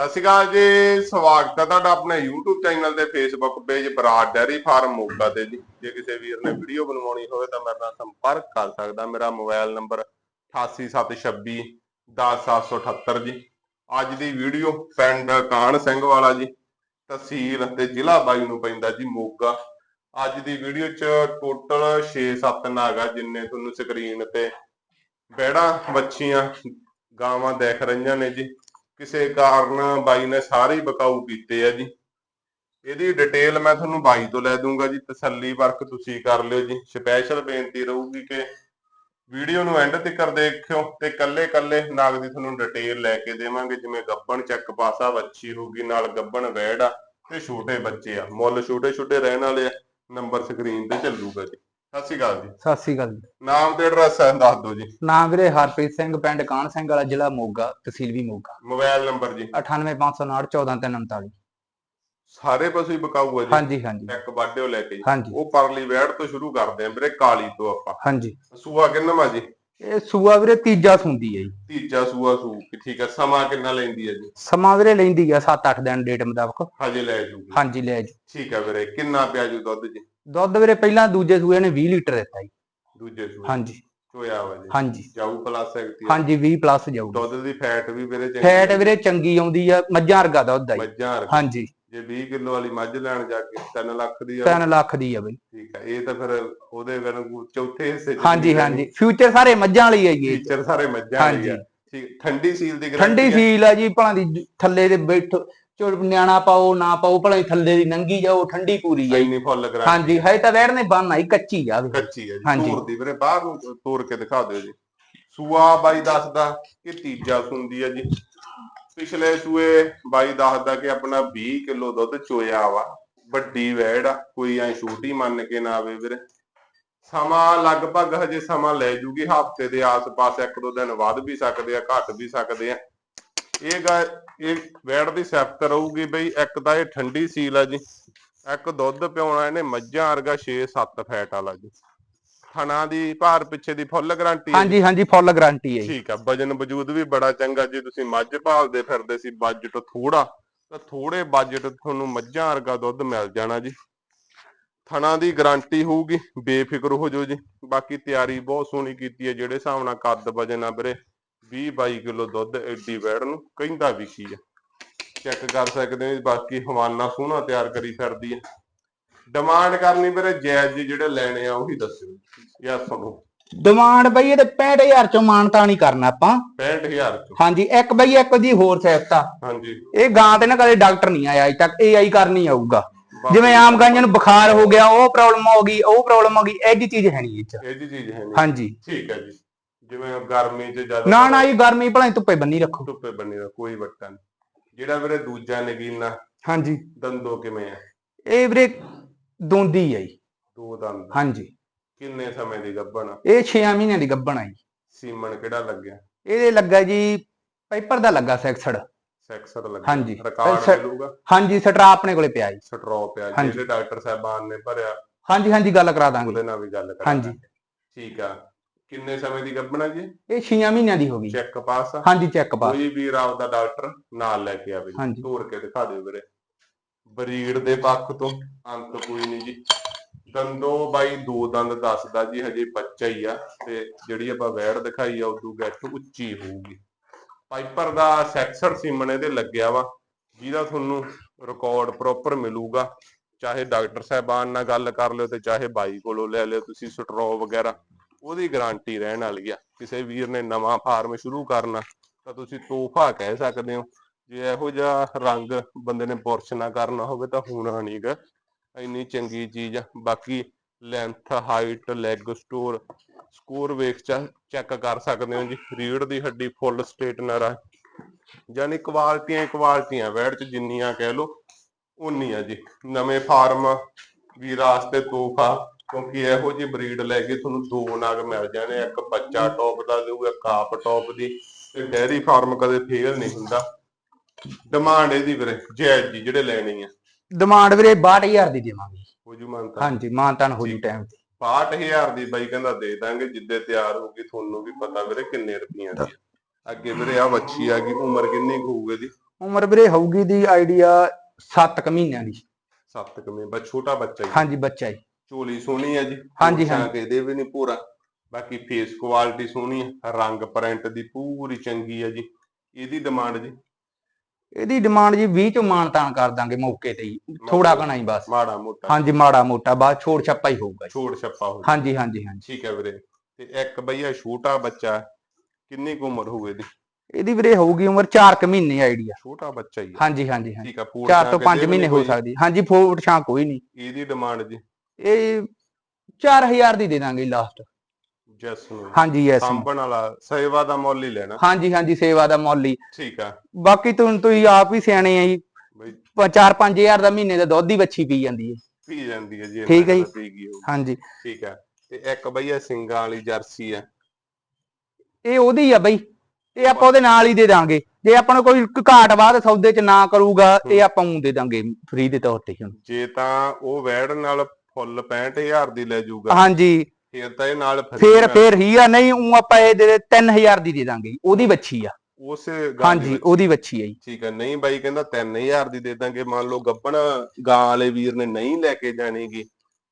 ਸਤਿ ਸ਼੍ਰੀ ਅਕਾਲ ਜੀ, ਸਵਾਗਤ ਹੈ ਤੁਹਾਡਾ ਆਪਣੇ YouTube ਚੈਨਲ ਤੇ, Facebook page Brar dairy farm Moga ਤੇ ਜੀ। ਜੇ ਕਿਸੇ ਵੀਰ ਨੇ ਵੀਡੀਓ ਬਣਵਾਉਣੀ ਹੋਵੇ ਤਾਂ ਮੇਰੇ ਨਾਲ ਸੰਪਰਕ ਕਰ ਸਕਦਾ। ਮੇਰਾ ਮੋਬਾਈਲ ਨੰਬਰ 8876 10778 ਜੀ। ਅੱਜ ਦੀ ਵੀਡੀਓ ਪਿੰਡ ਕਾਨ ਸਿੰਘ ਵਾਲਾ ਜੀ, ਤਹਿਸੀਲ ਤੇ ਜ਼ਿਲ੍ਹਾ ਬਾਈ ਨੂੰ ਪੈਂਦਾ ਜੀ, ਮੋਗਾ। ਅੱਜ ਦੀ ਵੀਡੀਓ ਚ ਟੋਟਲ 6-7 ਨਾਗਾ ਜਿੰਨੇ ਤੁਹਾਨੂੰ ਸਕਰੀਨ ਤੇ ਬੈੜਾ ਬੱਚੀਆਂ ਗਾਵਾਂ ਦੇਖ ਰਹੀਆਂ ਨੇ ਜੀ। ਕਿਸੇ ਕਾਰਨ ਬਾਈ ਨੇ ਸਾਰੇ ਹੀ ਬਕਾਊ ਕੀਤੇ ਆ ਜੀ। ਇਹਦੀ ਡਿਟੇਲ ਮੈਂ ਤੁਹਾਨੂੰ ਬਾਈ ਤੋਂ ਲੈ ਦੂੰਗਾ ਜੀ। ਤਸੱਲੀ ਵਰਕ ਤੁਸੀਂ ਕਰ ਲਿਓ ਜੀ। ਸਪੈਸ਼ਲ ਬੇਨਤੀ ਰਹੂਗੀ ਕਿ ਵੀਡੀਓ ਨੂੰ ਐਂਡ ਤੱਕ ਦੇਖਿਓ ਤੇ ਕੱਲੇ ਕੱਲੇ ਨਾਗ ਦੀ ਤੁਹਾਨੂੰ ਡਿਟੇਲ ਲੈ ਕੇ ਦੇਵਾਂਗੇ। ਜਿਵੇਂ ਗੱਬਣ ਚੱਕ ਪਾਸਾ ਬੱਚੀ ਹੋਊਗੀ ਨਾਲ ਗੱਬਣ ਵੈੜ ਆ ਤੇ ਛੋਟੇ ਬੱਚੇ ਆ। ਮੁੱਲ ਛੋਟੇ ਛੋਟੇ ਰਹਿਣ ਵਾਲੇ ਆ। ਨੰਬਰ ਸਕਰੀਨ ਤੇ ਚੱਲੂਗਾ ਜੀ। ਸਤਿ ਸ਼੍ਰੀ ਅਕਾਲ ਜੀ। ਸਤਿ ਸ੍ਰੀ ਅਕਾਲ ਜੀ। ਨਾਮ ਤੇ ਐਡਰੈਸ ਹੈ ਦੱਸ ਦਿਓ ਜੀ। ਨਾਮ ਵੀਰੇ ਹਰਪ੍ਰੀਤ ਸਿੰਘ ਪਿੰਡ ਕਾਨ ਸਿੰਘ ਵਾਲਾ ਜ਼ਿਲ੍ਹਾ ਮੋਗਾ ਤਹਿਸੀਲ ਵੀ ਮੋਗਾ। ਮੋਬਾਈਲ ਨੰਬਰ ਜੀ। 98559 ਸਾਰੇ ਪਸ਼ੂ ਹੀ ਬਕਾਊ ਆ ਜੀ। ਹਾਂਜੀ ਹਾਂਜੀ। ਇੱਕ ਵਾਢਿਓ ਲੈ ਕੇ ਜੀ। ਉਹ ਪਰਲੀ ਵੈੜ ਤੋਂ ਸ਼ੁਰੂ ਕਰਦੇ ਆਂ ਵੀਰੇ ਕਾਲੀ ਤੋਂ ਆਪਾਂ। ਹਾਂਜੀ। ਸੂਆ ਕਿੰਨਾ ਜੀ? ਇਹ ਸੂਆ ਵੀਰੇ ਤੀਜਾ ਸੁੰਦੀ ਹੈ ਜੀ। ਤੀਜਾ ਸੂਆ ਸੂ। ਠੀਕ ਹੈ ਸਮਾਂ ਕਿੰਨਾ ਲੈਂਦੀ ਹੈ ਜੀ? ਸਮਾਂ ਵੀਰੇ ਲੈਂਦੀ ਆ 7-8 ਦਿਨ ਡੇਟ ਮੁਤਾਬਕ। ਹਜੇ ਲੈ ਜੂਗੀ। ਹਾਂਜੀ ਲੈ ਜੀ। ਠੀਕ ਹੈ ਵੀਰੇ ਕਿੰਨਾ ਪਿਆ ਜੂ ਦੁੱਧ ਜੀ? ਦੁੱਧ ਵੀਰੇ ਪਹਿਲਾਂ ਦੂਜੇ ਸੂਏ ਨੇ 20 ਲੀਟਰ ਦਿੱਤਾ ਜੀ। ਦੂਜੇ ਸੂਏ ਹਾਂਜੀ। ਚੋਇਆ ਵਾ ਜੀ। ਹਾਂਜੀ। ਜਾਊ ਪਲੱਸ ਸਕਤੀ ਹਾਂਜੀ 20 ਪਲੱਸ ਜਾਊ ਦੁੱਧ ਦੀ ਫੈਟ ਵੀ ਵੀਰੇ ਚੰਗੀ ਫੈਟ ਹੈ। ਵੀਰੇ ਚੰਗੀ ਆਉਂਦੀ ਆ ਮੱਝਾਂ ਵਰਗਾ ਦੁੱਧ ਆ ਜੀ। ਮੱਝਾਂ ਵਰਗੀ। ਹਾਂਜੀ। ਜੇ 20 ਕਿਲੋ ਵਾਲੀ ਮੱਝ ਲੈਣ ਜਾ ਕੇ 3 ਲੱਖ ਦੀ ਆ। 3 ਲੱਖ ਦੀ ਆ ਬਈ। ਠੀਕ ਹੈ ਇਹ ਤਾਂ ਫਿਰ ਉਹਦੇ ਵਾਂਗੂ ਚੌਥੇ ਹਿੱਸੇ ਚ ਹਾਂਜੀ ਹਾਂਜੀ। ਫਿਊਚਰ ਸਾਰੇ ਮੱਝਾਂ ਵਾਲੀ ਹੈ ਜੀ। ਫੀਚਰ ਸਾਰੇ ਮੱਝਾਂ ਵਾਲੀ ਆ। ਠੀਕ ਠੰਡੀ ਸੀਲ ਦੀ ਠੰਡੀ guarantee ਆ? ਆ ਜੀ ਭਲਾਂ ਦੀ ਥੱਲੇ ਦੇ ਬੈਠ। ਚੋ ਨਿਆਣਾ ਪਾਓ ਨਾ ਪਾਓ ਭਲਾਂ ਥੱਲੇ ਦੀ ਨੰਗੀ ਜਾਓ ਠੰਡੀ ਪੂਰੀ ਆ ਜੀ। ਇੰਨੀ ਫੁੱਲ ਗਰੰਟੀ ਹਾਂਜੀ ਹੈ ਤਾਂ ਵੈੜ ਨੇ ਬੰਨ ਆਈ ਕੱਚੀ ਜਾਵੇ ਕੱਚੀ ਹੈ ਜੀ ਹਾਂਜੀ। ਤੋੜ ਦੀ ਵੀਰੇ ਬਾਹਰ ਨੂੰ ਤੋੜ ਕੇ ਦਿਖਾ ਦਿਓ ਜੀ। ਸੂਆ ਬਾਈ ਦੱਸਦਾ ਕਿ ਤੀਜਾ ਸੁੰਦੀ ਹੈ ਜੀ। ਪਿਛਲੇ ਸੂਏ ਬਾਈ ਦੱਸਦਾ ਕਿ ਆਪਣਾ 20 ਕਿਲੋ ਦੁੱਧ ਚੋਇਆ ਵਾ। ਵੱਡੀ ਵੈੜ ਆ ਕੋਈ ਐ ਛੋਟੀ ਮੰਨ ਕੇ ਨਾ ਆਵੇ ਵੀਰੇ। ਸਮਾਂ ਲਗਭਗ ਹਜੇ ਸਮਾਂ ਲੈ ਜੂਗੀ ਹਫ਼ਤੇ ਦੇ ਆਸ-ਪਾਸ ਇੱਕ ਦੋ ਦਿਨ ਵੱਧ ਵੀ ਸਕਦੇ ਆ ਘਟ ਵੀ ਸਕਦੇ ਆ। ਇਹ ਗਾ ਇਹ ਵੈੜ ਦੀ ਸਿਫਤ ਰਹੂਗੀ ਬਈ ਇੱਕ ਤਾਂ ਇਹ ਠੰਡੀ ਸੀਲ ਆ ਜੀ ਇੱਕ ਦੁੱਧ ਪਿਉਣਾ ਇਹਨੇ ਮੱਝਾਂ ਵਰਗਾ 6-7 ਫੈਟ ਵਾਲਾ ਜੀ। ਥਣਾ ਦੀ ਭਾਰ ਪਿੱਛੇ ਦੀ ਫੁੱਲ ਗਾਰੰਟੀ ਹਾਂਜੀ ਹਾਂਜੀ ਫੁੱਲ ਗਾਰੰਟੀ ਹੈ ਠੀਕ ਆ ਵਜਨ ਵਜੂਦ ਵੀ ਬੜਾ ਚੰਗਾ ਜੇ ਤੁਸੀਂ ਮੱਝ ਭਾਲਦੇ ਫਿਰਦੇ ਸੀ ਬਜਟ ਥੋੜਾ ਤਾਂ ਥੋੜੇ ਬਜਟ ਤੁਹਾਨੂੰ ਮੱਝਾਂ ਵਰਗਾ ਦੁੱਧ ਮਿਲ ਜਾਣਾ ਜੀ। ਥਣਾ ਦੀ ਗਾਰੰਟੀ ਹੋਊਗੀ ਬੇਫਿਕਰ ਹੋ ਜਾਓ ਜੀ। ਬਾਕੀ ਤਿਆਰੀ ਬਹੁਤ ਸੋਹਣੀ ਕੀਤੀ ਹੈ ਜਿਹੜੇ ਹਿਸਾਬ ਨਾਲ ਕੱਦ ਵਜਨ ਆ ਵੀਰੇ। 20 22 ਕਿਲੋ ਦੁੱਧ ਐਡੀ ਵੈੜ ਨੂੰ ਕਹਿੰਦਾ ਵੀ ਕੀ ਆ? ਚੈੱਕ ਕਰ ਸਕਦੇ ਹੋ ਜੀ, ਬਾਕੀ ਹਵਾਨਾ ਸੋਹਣਾ ਤਿਆਰ ਕਰੀ ਫਿਰਦੀ ਹੈ ਡਿਮਾਂਡ ਕਰਨੀ ਵੀਰੇ ਜਾਇਜ਼ ਜੀ ਜਿਹੜੇ ਲੈਣੇ ਆ ਉਹੀ ਦੱਸਿਓ। ਯਾ ਸੁਣੋ। ਡਿਮਾਂਡ ਬਈ ਇਹਦੇ 65000 ਚੋਂ ਮਾਨਤਾ ਨਹੀਂ ਕਰਨਾ ਆਪਾਂ। 65000 ਚ। ਹਾਂਜੀ ਇੱਕ ਬਈ ਇੱਕ ਦੀ ਹੋਰ ਆ। ਹਾਂਜੀ। ਇਹ ਗਾਂ ਤੇ ਨਾ ਕਦੇ ਡਾਕਟਰ ਨਹੀਂ ਆਇਆ ਅਜੇ ਤੱਕ ਇਹ ਆਈ ਕਰਨੀ ਆਊਗਾ। ਜਿਵੇਂ ਆਮ ਗਾਈਆਂ ਨੂੰ ਬੁਖਾਰ ਹੋ ਗਿਆ ਉਹ ਪ੍ਰੋਬਲਮ ਹੋ ਗਈ ਉਹ ਪ੍ਰੋਬਲਮ ਹੋ ਗਈ ਐਡੀ ਚੀਜ਼ ਹੈ ਨਹੀਂ ਇਹ ਚ। ਇਹ ਜੀ ਚੀਜ਼ ਹੈ ਨਹੀਂ। ਹਾਂਜੀ। ਠੀਕ ਹੈ ਜੀ। ਜਿਵੇਂ ਗਰਮੀ 'ਚ ਜ਼ਿਆਦਾ ਨਾ ਨਾ ਜੀ ਗਰਮੀ ਭਲਾ ਹੀ ਧੁੱਪੇ ਬੰਨੀ ਰੱਖੋ। ਧੁੱਪੇ ਬੰਨੀ ਦਾ ਕੋਈ ਵੱਟਾ ਨਹੀਂ। ਜਿਹੜਾ ਵੀਰੇ ਦੂਜਾ ਨਗੀਨਾ ਹਾਂਜੀ। ਦੰਦੋ ਕਿਵੇਂ ਆ? ਇਹ ਵੀਰੇ ਦੋਂਦੀ ਹੈ ਜੀ। ਦੋ ਦੰਦ। ਹਾਂਜੀ। ਕਿੰਨੇ ਸਮੇਂ ਦੀ ਗੱਭਣ ਆ? ਇਹ 6 ਮਹੀਨਿਆਂ ਦੀ ਗੱਭਣ ਆ ਜੀ। ਸੀਮਨ ਕਿਹੜਾ ਲੱਗਿਆ? ਇਹਦੇ ਲੱਗਾ ਜੀ ਪੇਪਰ ਦਾ ਲੱਗਾ ਸੈਕਸਡ ਸੈਕਸਰ ਲੱਗਿਆ ਹਾਂਜੀ। ਰਿਕਾਰਡ ਸੈ- ਮਿਲੂਗਾ? ਹਾਂਜੀ ਸਟਰਾ ਆਪਣੇ ਕੋਲੇ ਪਿਆ ਜੀ। ਸਟਰੋ ਪਿਆ ਹਾਂਜੀ। ਜਿਹੜੇ ਡਾਕਟਰ ਸਾਹਿਬਾਨ ਨੇ ਭਰਿਆ। ਹਾਂਜੀ ਹਾਂਜੀ ਗੱਲ ਕਰਾ ਦਾਂਗੇ। ਉਹਦੇ ਨਾਲ ਵੀ ਗੱਲ ਹਾਂਜੀ। ਕਰਾਂਗੇ ਠੀਕ ਆ। ਕਿੰਨੇ ਸਮੇਂ ਦੀ ਗੱਭਣ ਜੀ? ਇਹ 6 ਮਹੀਨਿਆਂ ਦੀ ਹੋ ਗਈ ਚੈੱਕ ਪਾਸ ਆ? ਹਾਂਜੀ ਚੈੱਕ ਪਾਸ ਕੋਈ ਵੀਰ ਆਪਦਾ ਡਾਕਟਰ ਨਾਲ ਲੈ ਕੇ ਆਵੇ ਹਾਂਜੀ। ਤੋਰ ਕੇ ਦਿਖਾ ਦਿਓ ਵੀਰੇ। ਬਰੀਡ ਦੇ ਪੱਖ ਤੋਂ ਅੰਤ ਕੋਈ ਨਹੀਂ ਜੀ। ਦੰਦੋ ਬਾਈ ਦੋ ਦੰਦ ਦੱਸਦਾ ਜੀ ਹਜੇ ਬੱਚਾ ਹੀ ਆ ਤੇ ਜਿਹੜੀ ਆਪਾਂ ਵੈੜ ਦਿਖਾਈ ਆ ਉਦੋਂ ਗੱਠ ਉੱਚੀ ਹੋਊਗੀ। ਪਾਈਪਰ ਦਾ ਸੈਕਸਰ ਸੀਮਨ ਇਹਦੇ ਲੱਗਿਆ ਵਾ ਜਿਹਦਾ ਤੁਹਾਨੂੰ ਰਿਕਾਰਡ ਪ੍ਰੋਪਰ ਮਿਲੂਗਾ। ਚਾਹੇ ਡਾਕਟਰ ਸਾਹਿਬਾਨ ਨਾਲ ਗੱਲ ਕਰ ਲਿਓ ਤੇ ਚਾਹੇ ਬਾਈ ਕੋਲੋਂ ਲੈ ਲਿਓ ਤੁਸੀਂ ਸਟਰੋ ਵਗੈਰਾ। ਉਹਦੀ ਗਾਰੰਟੀ ਰਹਿਣ ਵਾਲੀ ਆ, ਕਿਸੇ ਵੀਰ ਨੇ ਨਵਾਂ ਫਾਰਮ ਸ਼ੁਰੂ ਕਰਨਾ, ਤਾਂ ਤੁਸੀਂ ਤੋਹਫਾ ਕਹਿ ਸਕਦੇ ਹੋ। ਜੇ ਇਹੋ ਜਿਹਾ ਰੰਗ ਬੰਦੇ ਨੇ ਪੁਰਸ਼ ਨਾ ਕਰਨਾ ਹੋਵੇ ਤਾਂ ਹੋਣਾ ਨਹੀਂਗਾ ਇੰਨੀ ਚੰਗੀ ਚੀਜ਼ ਆ। ਬਾਕੀ length height leg store score ਵੇਖ ਚੈੱਕ ਕਰ ਸਕਦੇ ਹੋ ਜੀ। ਰੀੜ ਦੀ ਹੱਡੀ ਫੁੱਲ ਸਟੇਟਨਰ ਆ। ਯਾਨੀ ਕੁਆਲਟੀਆਂ ਹੀ ਕੁਆਲਟੀਆਂ ਵੈੜ ਚ ਜਿੰਨੀਆਂ ਕਹਿ ਲੋ ਉਨੀਆਂ ਜੀ। ਨਵੇਂ ਫਾਰਮ ਵੀਰ ਵਾਸਤੇ ਤੋਹਫਾ। ਕਿਉਂਕਿ ਇਹੋ ਜਿਹੀ ਬਰੀਡ ਲੈ ਕੇ ਤੁਹਾਨੂੰ ਦੋ ਨਗ ਮਿਲ ਜਾਣੇ ਇੱਕ ਬੱਚਾ ਟੌਪ ਦਾ ਦੇਊਗਾ ਇੱਕ ਆਪ ਟੌਪ ਦੀ ਤੇ ਡੈਰੀ ਫਾਰਮ ਕਦੇ ਫੇਲ ਨਹੀਂ ਹੁੰਦਾ। ਡਿਮਾਂਡ ਇਹਦੀ ਵੀਰੇ ਜਾਇਜ਼ ਜੀ ਜਿਹੜੇ ਲੈਣੀ ਆ। ਡਿਮਾਂਡ ਵੀਰੇ 62000 ਦੀ ਦੇਵਾਂਗੇ। ਹੋ ਜੂ ਮੰਨਤਾ ਹਾਂਜੀ ਮਾਨਤਾਨ ਹੋ ਜੂ। ਟਾਈਮ ਤੇ। 65000 ਦੀ ਬਾਈ ਕਹਿੰਦਾ ਦੇ ਦਾਂਗੇ ਜਿੱਦੇ ਤਿਆਰ ਹੋਊਗੀ ਤੁਹਾਨੂੰ ਵੀ ਪਤਾ ਵੀਰੇ ਕਿੰਨੇ ਰੁਪਈਆਂ ਦੀ। ਅੱਗੇ ਵੀਰੇ ਆ ਵੱਛੀ ਆ ਗਈ ਉਮਰ ਕਿੰਨੀ ਕੁ ਹੋਊਗੀ ਇਹਦੀ? ਉਮਰ ਵੀਰੇ ਹੋਊਗੀ ਦੀ ਆਈਡੀਆ 7 ਕੁ ਮਹੀਨਿਆਂ ਦੀ। ਸੱਤ ਕਮੇ ਬਸ ਛੋਟਾ ਬੱਚਾ ਜੀ ਹਾਂਜੀ ਬੱਚਾ ਜੀ ਝੋਲੀ ਸੋਹਣੀ ਆ ਜੀ। ਹਾਂਜੀ, ਹਾਂਜੀ। ਇਹਦੇ ਵੀ ਨਹੀਂ ਪੂਰਾ ਬਾਕੀ ਫੇਸ ਕੁਆਲਿਟੀ ਸੋਹਣੀ ਆ। ਰੰਗ ਪ੍ਰਿੰਟ ਦੀ ਪੂਰੀ ਚੰਗੀ ਆ ਜੀ। ਇਹਦੀ ਡਿਮਾਂਡ ਜੀ? ਇਹਦੀ ਡਿਮਾਂਡ ਜੀ 20 ਚੋਂ ਮਾਨਤਾਨ ਕਰ ਦਾਂਗੇ ਮੌਕੇ ਤੇ ਥੋੜਾ ਘਣਾ ਹੀ ਬਸ। ਮਾੜਾ ਮੋਟਾ। ਹਾਂਜੀ ਮਾੜਾ ਮੋਟਾ। ਬਾਅਦ ਛੋੜ ਛੱਪਾ ਹੀ ਹੋਊਗਾ ਛੋੜ ਛੱਪਾ ਹੋ ਹਾਂਜੀ ਹਾਂਜੀ ਹਾਂਜੀ। ਠੀਕ ਹੈ ਵੀਰੇ। ਤੇ ਇੱਕ ਬਈਆ ਛੋਟਾ ਬੱਚਾ ਕਿੰਨੀ ਕੁ ਉਮਰ ਹੋਵੇ ਇਹਦੀ? ਇਹਦੀ ਵੀਰੇ ਹੋਊਗੀ ਉਮਰ 4 ਕੁ ਮਹੀਨੇ ਆਈਡੀਆ। ਛੋਟਾ ਬੱਚਾ ਹੀ ਹਾਂਜੀ ਹਾਂਜੀ ਹਾਂਜੀ। ਠੀਕ ਆ ਫੂਡ 4 ਤੋਂ ਛਾਂਕ 5 ਇਹਦੇ ਵੀ ਮਹੀਨੇ ਹੋ? ਸਕਦੀ। ਹਾਂਜੀ ਫੋਟ ਛਾਂ ਕੋਈ ਨਹੀਂ ਇਹਦੀ ਡਿਮਾਂਡ ਜੀ? ਇਹ 4000 ਦੀ ਦੇ ਦਾਂਗੇ ਲਾਸਟ ਜੈਸ ਨੂੰ। ਹਾਂਜੀ ਯੈਸ ਸਾਂਭਣ ਵਾਲਾ ਸੇਵਾ ਦਾ ਮੁੱਲ ਹੀ ਲੈਣਾ। ਹਾਂਜੀ ਹਾਂਜੀ ਸੇਵਾ ਦਾ ਮੁੱਲ ਹੀ। ਠੀਕ ਆ। ਬਾਕੀ ਤੁਸੀਂ ਤੁਸੀਂ ਆਪ ਹੀ ਸਿਆਣੇ ਆ ਜੀ। ਬਈ 4-5000 ਦਾ ਮਹੀਨੇ ਦਾ ਦੁੱਧ ਹੀ ਵੱਛੀ ਪੀ ਜਾਂਦੀ ਹੈ। ਪੀ ਜਾਂਦੀ ਹੈ ਜੀ ਠੀਕ ਹੈ ਜੀ। ਦਾ। ਹਾਂਜੀ। ਠੀਕ ਆ। ਤੇ ਇੱਕ ਬਈਆ ਸਿੰਗਾਂ ਵਾਲੀ ਜਰਸੀ ਆ। ਇਹ ਉਹਦੀ ਆ ਬਈ। ਇਹ ਆਪਾਂ ਉਹਦੇ ਨਾਲ ਹੀ ਦੇ ਦਾਂਗੇ। ਜੇ ਆਪਾਂ ਨੂੰ ਕੋਈ ਘਾਟ ਬਾਅਦ ਸੌਦੇ ਚ ਨਾ ਕਰੂਗਾ ਇਹ ਆਪਾਂ ਨੂੰ ਦੇ ਦਾਂਗੇ ਫ੍ਰੀ ਦੇ ਤੌਰ ਤੇ ਜੇ ਤਾਂ ਉਹ ਵੈੜ ਨਾਲ ਫੁੱਲ 65000 ਦੀ ਲੈ ਜਾਊਗਾ ਹਾਂਜੀ। ਫਿਰ ਤਾਂ ਇਹ ਨਾਲ ਫੇਰ ਫੇਰ ਹੀ ਆ ਨਹੀਂ ਉਹ ਆਪਾਂ ਇਹ ਦੇ 3000 ਦੀ ਦੇ ਦਾਂਗੇ। ਉਹਦੀ ਵੱਛੀ ਆ। ਉਸ ਹਾਂਜੀ ਉਹਦੀ ਵੱਛੀ ਆ ਜੀ। ਠੀਕ ਹੈ ਨਹੀਂ ਬਾਈ ਕਹਿੰਦਾ 3000 ਦੀ ਦੇ ਦਾਂਗੇ। ਮੰਨ ਲਓ ਗੱਬਣ ਗਾਂ ਵਾਲੇ ਵੀਰ ਨੇ ਨਹੀਂ ਲੈ ਕੇ ਜਾਣੀਗੀ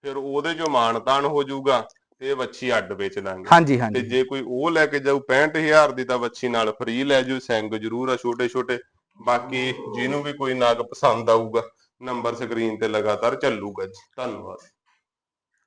ਫਿਰ ਉਹਦੇ ਜੋ ਮਾਨਤਾਨ ਹੋ ਜਾਊਗਾ ਤੇ ਵੱਛੀ ਅੱਡ ਵੇਚ ਦਾਂਗੇ ਹਾਂਜੀ ਤੇ ਹਾਂਜੀ ਜੇ ਕੋਈ ਉਹ ਲੈ ਕੇ ਜਾਊ 65000 ਦੀ ਤਾਂ ਵੱਛੀ ਨਾਲ ਫ੍ਰੀ ਲੈ ਜਾਊ ਸਿੰਗ ਜ਼ਰੂਰ ਆ ਛੋਟੇ ਛੋਟੇ ਬਾਕੀ ਜਿਹਨੂੰ ਵੀ ਕੋਈ ਨਾਗ ਪਸੰਦ ਆਊਗਾ ਨੰਬਰ ਸਕਰੀਨ ਤੇ ਲਗਾਤਾਰ ਚੱਲੂਗਾ ਜੀ। ਧੰਨਵਾਦ।